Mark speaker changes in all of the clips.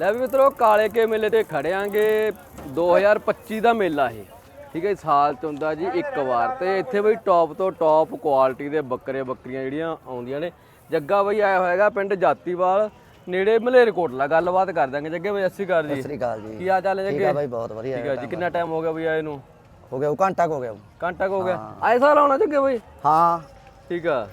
Speaker 1: ਲੈ ਵੀ ਮਿੱਤਰੋ ਕਾਲੇ ਕੇ ਮੇਲੇ ਤੇ ਖੜਿਆਂਗੇ। 2025 ਦਾ ਮੇਲਾ ਇਹ। ਠੀਕ ਹੈ ਸਾਲ ਚ ਹੁੰਦਾ ਜੀ ਇੱਕ ਵਾਰ। ਤੇ ਇੱਥੇ ਬਈ ਟੌਪ ਤੋਂ ਟੌਪ ਕੁਆਲਿਟੀ ਦੇ ਬੱਕਰੇ ਬੱਕਰੀਆਂ ਜਿਹੜੀਆਂ ਆਉਂਦੀਆਂ ਨੇ। ਜੱਗਾ ਬਈ ਆਇਆ ਹੋਏਗਾ ਪਿੰਡ ਜਾਤੀਵਾਲ। ਨੇੜੇ ਮਲੇਰਕੋਟਲਾ ਗੱਲਬਾਤ ਕਰ ਦਾਂਗੇ ਜੱਗੇ ਬਈ ਅੱਸੀ ਕਰ ਜੀ।
Speaker 2: ਸਤਿ ਸ੍ਰੀ ਅਕਾਲ ਜੀ।
Speaker 1: ਕੀ ਹਾਲ ਚਾਲ ਹੈ
Speaker 2: ਠੀਕ
Speaker 1: ਜੱਗੇ
Speaker 2: ਆ ਬਾਈ ਬਹੁਤ ਵਧੀਆ
Speaker 1: ਠੀਕ ਹੈ ਜੀ ਕਿੰਨਾ ਟਾਈਮ ਹੋ ਗਿਆ ਬਈ ਆਏ ਨੂੰ?
Speaker 2: ਹੋ ਗਿਆ ਉਹ ਘੰਟਾ ਹੋ ਗਿਆ।
Speaker 1: ਘੰਟਾ ਹੋ ਗਿਆ। ਆਏ ਸਾਲ ਆਉਣਾ ਜੱਗੇ ਬਈ?
Speaker 2: ਹਾਂ।
Speaker 1: ਠੀਕ ਆ।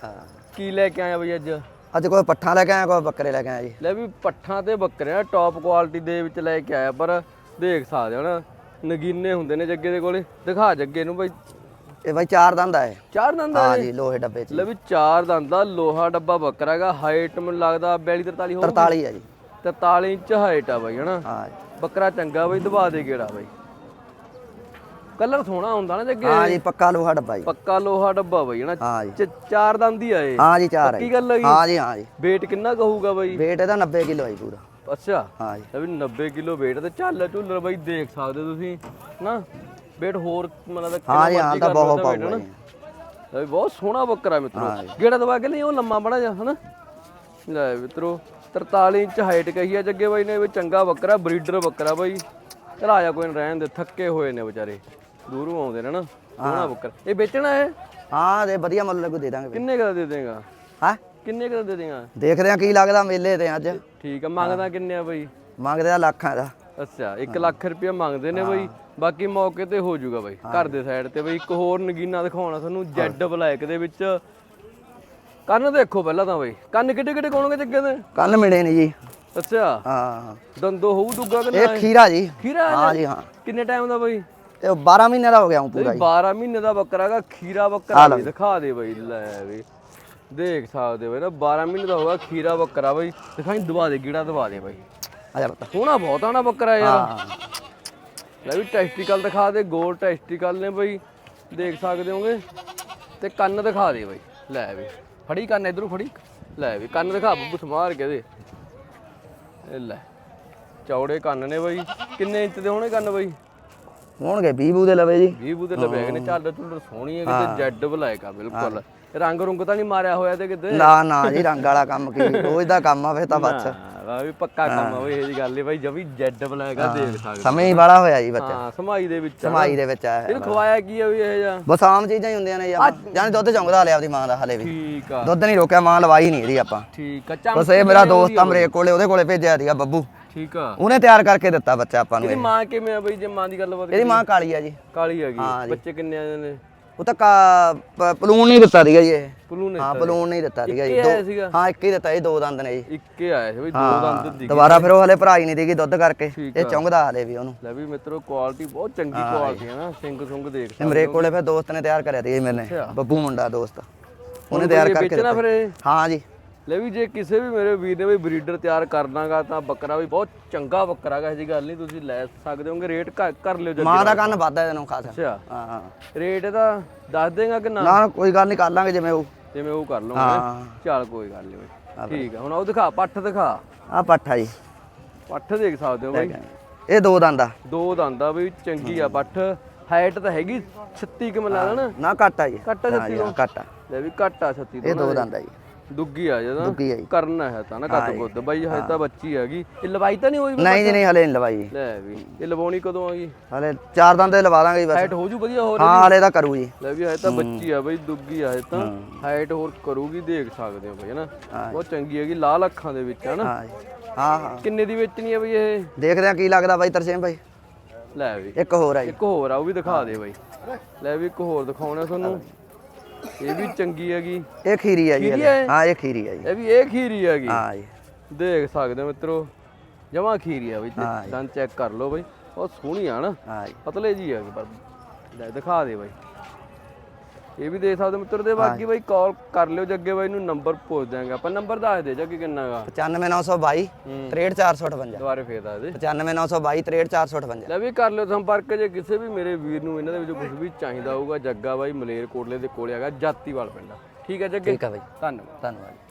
Speaker 1: ਕੀ ਲੈ ਕੇ ਆਇਆ ਬਈ ਅੱਜ?
Speaker 2: ਅੱਜ ਕੋਈ ਪੱਠਾ ਲੈ ਕੇ ਆਇਆ ਕੋਈ ਬੱਕਰੇ ਲੈ ਕੇ ਆਇਆ ਜੀ?
Speaker 1: ਲੈ ਵੀ ਪੱਠਾਂ ਤੇ ਬੱਕਰੇ ਟੌਪ ਕੁਆਲਿਟੀ ਦੇ ਵਿੱਚ ਲੈ ਕੇ ਆਇਆ ਪਰ ਦੇਖ ਸਕਦੇ ਹੋ ਨਾ ਨਗੀਨੇ ਹੁੰਦੇ ਨੇ ਜੱਗੇ ਦੇ ਕੋਲੇ। ਦਿਖਾ ਜੱਗੇ ਨੂੰ ਬਈ।
Speaker 2: ਇਹ ਬਾਈ ਚਾਰ ਦੰਦ ਆ ਇਹ।
Speaker 1: ਚਾਰ ਦੰਦ
Speaker 2: ਹਾਂ ਜੀ ਲੋਹੇ ਡੱਬੇ ਚ
Speaker 1: ਲੈ ਵੀ ਚਾਰ ਦੰਦ ਦਾ ਲੋਹਾ ਡੱਬਾ ਬੱਕਰਾ ਹੈਗਾ ਹਾਈਟ ਮੈਨੂੰ ਲੱਗਦਾ 42 43 ਹੋਊ
Speaker 2: 43 ਆ ਜੀ।
Speaker 1: 43 ਇੰਚ ਹਾਈਟ ਆ ਬਈ ਹਨਾ?
Speaker 2: ਹਾਂ
Speaker 1: ਬੱਕਰਾ ਚੰਗਾ ਬਈ ਦਬਾ ਦੇ ਗੇੜਾ ਬਈ। ਕਲਰ ਸੋਹਣਾ ਹੁੰਦਾ ਨਾ ਜੱਗੇ
Speaker 2: ਹਾਂ ਜੀ ਪੱਕਾ ਲੋਹਾ ਡੱਬਾ ਜੀ।
Speaker 1: ਪੱਕਾ ਲੋਹਾ ਡੱਬਾ ਬਈ ਹਨਾ?
Speaker 2: ਹਾਂ ਜੀ।
Speaker 1: ਚਾਰ ਦੰਦ ਹੀ ਆਏ
Speaker 2: ਹਾਂ ਜੀ ਚਾਰ
Speaker 1: ਪੱਕੀ
Speaker 2: ਜੀ।
Speaker 1: ਗੱਲ ਹੈਗੀ
Speaker 2: ਹਾਂ ਜੀ ਹਾਂ ਜੀ।
Speaker 1: weight ਕਿੰਨਾ ਕਹੂਗਾ ਬਈ?
Speaker 2: weight ਇਹਦਾ 90 ਕਿਲੋ ਹੈ ਜੀ ਪੂਰਾ।
Speaker 1: ਅੱਛਾ।
Speaker 2: ਹਾਂ ਜੀ।
Speaker 1: ਵੀ 90 ਕਿਲੋ weight ਤੇ ਝੱਲ ਝੁੱਲਰ ਬਾਈ ਦੇਖ ਸਕਦੇ ਹੋ ਤੁਸੀਂ ਨਾ weight ਹੋਰ ਮਤਲਬ
Speaker 2: ਹਾਂ ਜੀ ਹਾਂ
Speaker 1: ਮਰਜ਼ੀ
Speaker 2: ਤਾਂ
Speaker 1: ਕਰ ਲਓ
Speaker 2: ਬਹੁਤ
Speaker 1: ਉਹਦਾ weight,
Speaker 2: ਪਾਊਗਾ। ਜੀ।
Speaker 1: ਵੀ ਬਹੁਤ ਸੋਹਣਾ ਬੱਕਰਾ ਮਿੱਤਰੋ। ਗੇੜਾ ਦਵਾ ਕੇ ਨਹੀਂ ਉਹ ਲੰਮਾ ਬੜਾ ਜਾ ਹਨਾ? ਲੈ ਮਿੱਤਰੋ 43 ਇੰਚ ਹਾਈਟ ਕਹੀ ਆ ਜੱਗੇ ਬਾਈ ਨੇ ਵੀ ਚੰਗਾ ਬੱਕਰਾ ਬਰੀਡਰ ਬੱਕਰਾ ਬਾਈ। ਚਲ ਆ ਜਾ ਕੋਈ ਨਾ ਰਹਿਣ ਦੇ ਥੱਕੇ ਹੋਏ ਨੇ ਵਿਚਾਰੇ। ਦੂਰੋਂ ਆਉਂਦੇ ਨੇ ਨਾ ਸੋਹਣਾ ਬੱਕਰਾ। ਇਹ ਵੇਚਣਾ ਹੈ
Speaker 2: ਹਾਂ ਦੇ ਵਧੀਆ ਮੁੱਲ ਲੱਗੂ ਦੇ ਦਾਂਗੇ ਬਾਈ।
Speaker 1: ਕਿੰਨੇ ਕੁ ਦਾ ਦੇ ਦੇਗਾ?
Speaker 2: ਹਾਂ?
Speaker 1: ਕਿੰਨੇ ਕੁ ਦਾ ਦੇ ਦੇਗਾ?
Speaker 2: ਦੇਖਦੇ ਆ ਕੀ ਲੱਗਦਾ ਮੇਲੇ ਤੇ ਅੱਜ।
Speaker 1: ਠੀਕ ਆ ਮੰਗਦਾ ਕਿੰਨੇ ਆ ਬਾਈ?
Speaker 2: ਮੰਗਦੇ ਆ ਲੱਖਾਂ ਦਾ
Speaker 1: ਅੱਛਾ 1 ਲੱਖ ਰੁਪਇਆ ਮੰਗਦੇ ਨੇ ਬਈ। ਬਾਕੀ ਮੌਕੇ ਤੇ ਹੋ ਜਾਊਗਾ ਬਈ ਘਰ ਦੇ ਸਾਈਡ ਤੇ ਬਈ। ਇੱਕ ਹੋਰ ਨਗੀਨਾ ਦਿਖਾਉਣਾ ਤੁਹਾਨੂੰ ਜੈਡ ਬਲੈਕ ਦੇ ਵਿੱਚ। ਕੰਨ ਦੇਖੋ ਪਹਿਲਾਂ ਤਾਂ ਬਈ। ਕੰਨ ਕਿੱਡੇ ਕਿੱਡੇ ਕੋਣਗੇ ਜੱਗੇ ਦੇ?
Speaker 2: ਕੰਨ ਮਿਲੇ ਨਹੀਂ ਜੀ।
Speaker 1: ਅੱਛਾ।
Speaker 2: ਹਾਂ।
Speaker 1: ਦੰਦੋ ਹੋਊ ਦੁੱਗਾ ਕਿ
Speaker 2: ਇਹ
Speaker 1: ਨਾ
Speaker 2: ਖੀਰਾ ਜੀ।
Speaker 1: ਖੀਰਾ ਹੈ?
Speaker 2: ਹਾਂ ਜੀ ਹਾਂ।
Speaker 1: ਕਿੰਨੇ ਟਾਈਮ ਦਾ ਬਈ?
Speaker 2: ਇਹ 12 ਮਹੀਨੇ ਦਾ ਹੋ ਗਿਆ ਹੂੰ ਪੂਰਾ ਜੀ।
Speaker 1: 12 ਮਹੀਨੇ ਦਾ ਬੱਕਰਾ ਹੈਗਾ ਖੀਰਾ ਬੱਕਰਾ ਬਈ ਦਿਖਾ ਦੇ ਬਈ ਲੈ ਬਈ ਦੇਖ ਸਕਦੇ ਬਈ ਨਾ 12 ਮਹੀਨੇ ਦਾ ਹੋਗਾ ਖੀਰਾ ਬੱਕਰਾ ਬਈ। ਦਿਖਾਈ ਦਵਾ ਦੇ ਗੀੜਾ ਦਵਾ ਦੇ ਬਈ।
Speaker 2: ਆ ਜਾ ਪਤਾ।
Speaker 1: ਸੋਹਣਾ ਬਹੁਤ ਆਣਾ ਬੱਕਰਾ ਯਾਰ।
Speaker 2: ਹਾਂ।
Speaker 1: ਲੈ ਵੀ ਟੈਸਟੀਕਲ ਦਿਖਾ ਦੇ ਗੋਲ ਟੈਸਟੀਕਲ ਨੇ ਬਈ। ਦੇਖ ਸਕਦੇ ਹੋਗੇ? ਤੇ ਕੰਨ ਦਿਖਾ ਦੇ ਬਈ। ਲੈ ਵੀ। ਫੜੀ ਕੰਨ ਇਧਰੋਂ ਫੜੀ। ਲੈ ਵੀ ਕੰਨ ਦਿਖਾ ਬੱਬੂ ਸਮਾਰ ਕੇ ਦੇ। ਇਹ ਲੈ ਚੌੜੇ ਕੰਨ ਨੇ ਬਾਈ। ਕਿੰਨੇ ਇੰਚ ਦੇ ਹੋਣੇ ਕੰਨ ਬਾਈ?
Speaker 2: ਹੋਣਗੇ 20 ਬੂ ਦੇ ਲਵੇ ਜੀ।
Speaker 1: 20 ਬੂਦੇ ਲਵੇਗ ਨੇ ਚੱਲ ਝੁੱਲਰ ਸੋਹਣੀ ਹੈ। ਕਿਤੇ ਜੈਡ ਬਲੈਕ ਆ ਬਿਲਕੁਲ। ਰੰਗ ਰੁੰਗ ਤਾਂ ਨਹੀਂ ਮਾਰਿਆ ਹੋਇਆ ਤੇ ਕਿਤੇ?
Speaker 2: ਨਾ ਨਾ ਜੀ ਰੰਗ ਵਾਲਾ ਕੰਮ ਕੀ ਰੋਜ਼ ਦਾ ਕੰਮ ਆ ਫੇ ਤਾਂ ਬਸ।
Speaker 1: ਆ ਵੀ ਪੱਕਾ ਕੰਮ ਆ ਬਈ ਇਹ ਜੀ ਗੱਲ ਨਹੀਂ ਬਈ ਜਵੀ ਜੈਡ ਬਲੈਕ ਆ ਦੇਖ ਸਕਦੇ
Speaker 2: ਸਮੇਂ ਹੀ ਬੜਾ ਹੋਇਆ ਜੀ ਬੱਚਾ।
Speaker 1: ਹਾਂ ਸਮਾਈ ਦੇ ਵਿੱਚ ਆ।
Speaker 2: ਸਮਾਈ ਦੇ ਵਿੱਚ ਆਇਆ
Speaker 1: ਇਹਨੂੰ ਖਵਾਇਆ ਕੀ ਆ ਵੀ ਇਹ ਜਾਂ
Speaker 2: ਬਸ ਆਮ ਚੀਜ਼ਾਂ ਹੀ ਹੁੰਦੀਆਂ ਨੇ ਜੀ ਜਾਨੀ ਦੁੱਧ ਚੌਂਕਦਾ ਲਿਆ ਆਪਦੀ ਮਾਂ ਦਾ ਹਲੇ ਵੀ।
Speaker 1: ਠੀਕ ਆ।
Speaker 2: ਦੁੱਧ ਨਹੀਂ ਰੋਕਿਆ ਮਾਂ ਲਵਾਈ ਨਹੀਂ ਇਹਦੀ ਆਪਾਂ।
Speaker 1: ਠੀਕ ਆ
Speaker 2: ਬਸ ਇਹ ਮੇਰਾ ਦੋਸਤ ਆ ਮਰੇ ਕੋਲੇ ਉਹਦੇ ਕੋਲੇ ਭੇਜਿਆ ਸੀਗਾ ਬੱਬੂ।
Speaker 1: ਠੀਕ ਆ।
Speaker 2: ਉਹਨੇ ਤਿਆਰ ਕਰਕੇ ਦਿੱਤਾ ਬੱਚਾ ਆਪਾਂ ਨੂੰ
Speaker 1: ਇਹਦੀ
Speaker 2: ਇਹ।
Speaker 1: ਮਾਂ ਕਿਵੇਂ ਆ ਬਈ ਜੇ ਮਾਂ ਦੀ ਗੱਲਬਾਤ
Speaker 2: ਇਹਦੀ ਮਾਂ ਕਾਲੀ ਆ ਜੀ।
Speaker 1: ਕਾਲੀ
Speaker 2: ਹਾਂ ਜੀ।
Speaker 1: ਬੱਚੇ ਕਿੰਨੇ ਆ ਨੇ
Speaker 2: ਉਹ ਤਾਂ ਕਾ- ਪ- ਪਲੂਣ ਨਹੀਂ ਦਿੱਤਾ ਸੀਗਾ ਜੀ ਇਹ।
Speaker 1: ਪਲੂ ਨੇ
Speaker 2: ਹਾਂ ਪਲੂਣ ਨਹੀਂ ਦਿੱਤਾ ਸੀਗਾ ਜੀ।
Speaker 1: ਆਇਆ?
Speaker 2: ਹਾਂ ਇੱਕ ਹੀ ਦਿੱਤਾ ਇਹ ਦੋ ਦੰਦ ਨੇ ਜੀ।
Speaker 1: ਇੱਕੇ ਆਏ ਸੀ ਬਈ ਦੋ
Speaker 2: ਹਾਂ
Speaker 1: ਦੰਦ ਦੀ
Speaker 2: ਦੁਬਾਰਾ ਫਿਰ ਉਹ ਹਲੇ ਭਰਾਈ ਨਹੀਂ ਦੇਗੀ ਦੁੱਧ ਕਰਕੇ। ਇਹ ਚੁੰਗਦਾ ਹਲੇ ਵੀ ਉਹਨੂੰ।
Speaker 1: ਲੈ ਵੀ ਮਿੱਤਰੋ ਕੁਆਲਿਟੀ ਬਹੁਤ ਚੰਗੀ ਕੁਆਲਿਟੀ ਹੈ ਨਾ ਸਿੰਗ ਸੁੰਗ ਦੇਖ
Speaker 2: ਇਹ ਮੇਰੇ ਕੋਲੇ ਫਿਰ ਦੋਸਤ ਨੇ ਤਿਆਰ ਕਰਿਆ ਸੀ
Speaker 1: ਅੱਛਾ।
Speaker 2: ਬੱਬੂ ਮੁੰਡਾ ਦੋਸਤ। ਉਹਨੇ ਤਿਆਰ ਕਰਕੇ ਦਿੱਤਾ। ਹਾਂ ਜੀ।
Speaker 1: ਲੈ ਵੀ ਜੇ ਕਿਸੇ ਵੀ ਮੇਰੇ ਵੀਰ ਨੇ ਵੀ ਬਰੀਡਰ ਤਿਆਰ ਕਰਨਾਗਾ ਤਾਂ ਬੱਕਰਾ ਵੀ ਬਹੁਤ ਚੰਗਾ ਬੱਕਰਾ ਗਾ ਇਹ ਜੀ ਗੱਲ ਨਹੀਂ ਤੁਸੀਂ ਲੈ ਸਕਦੇ ਹੋਗੇ ਰੇਟ ਕਰ ਲਿਓ ਜੱਗੇ
Speaker 2: ਮਾਂ ਦਾ ਕੰਨ ਵੱਧਦਾ ਇਹਨੂੰ ਖਾਸ।
Speaker 1: ਅੱਛਾ।
Speaker 2: ਹਾਂ ਹਾਂ।
Speaker 1: ਰੇਟ ਇਹਦਾ ਦੱਸ ਦੇਗਾ ਕਿ ਨਾ?
Speaker 2: ਨਾ ਕੋਈ ਗੱਲ ਨਹੀਂ ਕਰ ਲਾਂਗੇ ਜਿਵੇਂ ਉਹ
Speaker 1: ਜਿਵੇਂ ਉਹ ਕਰ ਲਵਾਂਗੇ
Speaker 2: ਹਾਂ।
Speaker 1: ਚੱਲ ਕੋਈ ਗੱਲ ਨਹੀਂ ਬਈ। ਠੀਕ ਆ ਹੁਣ ਉਹ ਦਿਖਾ ਪੱਠ ਦਿਖਾ।
Speaker 2: ਆ ਪੱਠਾ ਜੀ।
Speaker 1: ਪੱਠ ਦੇਖ ਸਕਦੇ ਹੋ ਬਈ।
Speaker 2: ਇਹ ਦੋ ਦੰਦ
Speaker 1: ਦੋ ਦੰਦਾਂ ਵੀ ਚੰਗੀ ਆ ਪੱਠ। ਹਾਈਟ ਤਾਂ ਹੈਗੀ 36 ਕਿ ਮਿਲਾ ਨਾ।
Speaker 2: ਨਾ ਘੱਟ ਜੀ।
Speaker 1: ਘੱਟ ਆ
Speaker 2: ਹਾਂ
Speaker 1: 36
Speaker 2: ਜੀ,
Speaker 1: ਤੋਂ?
Speaker 2: ਹਾਂ, ਘੱਟ
Speaker 1: ਲੈ ਵੀ ਘੱਟ ਆ 36 ਤੋਂ
Speaker 2: ਇਹ ਦੋ ਦੰਦ ਜੀ।
Speaker 1: ਦੁੱਗੀ ਆ ਜਦਾ
Speaker 2: ਦੁੱਗੀ ਆ ਜੀ।
Speaker 1: ਕਰਨਾ ਹੈ ਤਾਂ ਨਾ ਕੱਦ ਕੁੱਦ ਬਾਈ ਹਜੇ ਤਾਂ ਬੱਚੀ ਹੈਗੀ। ਇਹ ਲਵਾਈ ਤਾਂ ਨਹੀਂ ਹੋਈ ਬਈ?
Speaker 2: ਨਹੀਂ ਜੀ ਨਹੀਂ ਹਲੇ ਨਹੀਂ ਲਵਾਈ।
Speaker 1: ਲੈ ਵੀ ਇਹ ਲਵਾਉਣੀ ਕਦੋਂ ਆਗੀ
Speaker 2: ਹਲੇ ਚਾਰ ਦੰਦ ਦੇ ਲਵਾ ਦਾਂਗੇ ਜੀ ਬਸ।
Speaker 1: ਹਾਈਟ ਹੋ ਜੂ ਵਧੀਆ ਹੋਰ
Speaker 2: ਹਾਂ ਹਲੇ ਤਾਂ ਕਰੂ ਜੀ।
Speaker 1: ਲੈ ਵੀ ਹਜੇ ਤਾਂ ਬੱਚੀ ਆ ਬਈ ਦੁੱਗੀ ਆ ਹਜੇ ਤਾਂ। ਹਾਈਟ ਹੋਰ ਕਰੂਗੀ ਦੇਖ ਸਕਦੇ ਹੋ ਬਈ ਹਨਾ ਬਹੁਤ ਚੰਗੀ ਹੈਗੀ ਲਾਲ ਅੱਖਾਂ ਦੇ ਵਿੱਚ ਹਨਾ
Speaker 2: ਹਾਂ ਹਾਂ
Speaker 1: ਕਿੰਨੇ ਦੀ ਵੇਚਣੀ ਆ ਬਈ ਇਹ?
Speaker 2: ਦੇਖਦੇ ਆ ਕੀ ਲੱਗਦਾ ਬਾਈ ਤਰਸੇਮ ਭਾਈ
Speaker 1: ਲੈ ਵੀ।
Speaker 2: ਇੱਕ ਹੋਰ ਆ
Speaker 1: ਇੱਕ ਹੋਰ ਆ ਉਹ ਵੀ ਦਿਖਾ ਦੇ ਬਾਈ। ਲੈ ਵੀ ਇੱਕ ਹੋਰ ਦਿਖਾਉਣਾ ਤੁਹਾਨੂੰ। ਇਹ ਵੀ ਚੰਗੀ ਹੈਗੀ।
Speaker 2: ਇਹ ਖੀਰੀ ਆ ਜੀ
Speaker 1: ਖੀਰੀ। ਆ ਇਹ?
Speaker 2: ਹਾਂ ਇਹ ਖੀਰੀ ਆ ਜੀ।
Speaker 1: ਇਹ ਵੀ ਇਹ ਖੀਰੀ ਹੈਗੀ।
Speaker 2: ਹਾਂ ਜੀ।
Speaker 1: ਦੇਖ ਸਕਦੇ ਹੋ ਮਿੱਤਰੋ ਜਮਾ ਖੀਰੀ ਆ ਬਈ
Speaker 2: ਹਾਂ ਜੀ।
Speaker 1: ਦੰਦ ਚੈੱਕ ਕਰ ਲਓ ਬਈ। ਬਹੁਤ ਸੋਹਣੀ ਆ ਨਾ।
Speaker 2: ਹਾਂ ਜੀ।
Speaker 1: ਪਤਲੇ ਜੀ ਹੈਗੀ ਪਰ ਲੈ ਦਿਖਾ ਦੇ ਬਾਈ। ਇਹ ਵੀ ਦੇਖ ਸਕਦੇ ਹੋ ਮਿੱਤਰ ਦੇ ਬਾਕੀ ਬਾਈ ਕਾਲ ਕਰ ਲਿਓ ਜੱਗੇ ਬਾਈ ਨੂੰ ਨੰਬਰ ਪੁੱਛ ਦਿਆਂਗੇ। ਆਪਾਂ ਨੰਬਰ ਦੱਸ ਦੇ ਜੱਗੇ ਕਿੰਨਾ ਗਾ।
Speaker 2: 95922
Speaker 1: ਹੂੰ।
Speaker 2: 63458
Speaker 1: ਦੁਬਾਰੇ ਫੇਰ ਦੱਸ ਦੇ।
Speaker 2: 95922 63458
Speaker 1: ਲੈ ਵੀ ਕਰ ਲਿਓ ਸੰਪਰਕ ਜੇ ਕਿਸੇ ਵੀ ਮੇਰੇ ਵੀਰ ਨੂੰ ਇਹਨਾਂ ਦੇ ਵਿੱਚੋਂ ਕੁਝ ਵੀ ਚਾਹੀਦਾ ਹੋਊਗਾ ਜੱਗਾ ਬਾਈ ਮਲੇਰ ਕੋਟਲੇ ਦੇ ਕੋਲੇ ਹੈਗਾ ਜਾਤੀਵਾਲ ਪਿੰਡ। ਠੀਕ ਹੈ ਜੱਗੇ
Speaker 2: ਠੀਕ ਆ ਬਾਈ।
Speaker 1: ਧੰਨਵਾਦ।
Speaker 2: ਧੰਨਵਾਦ।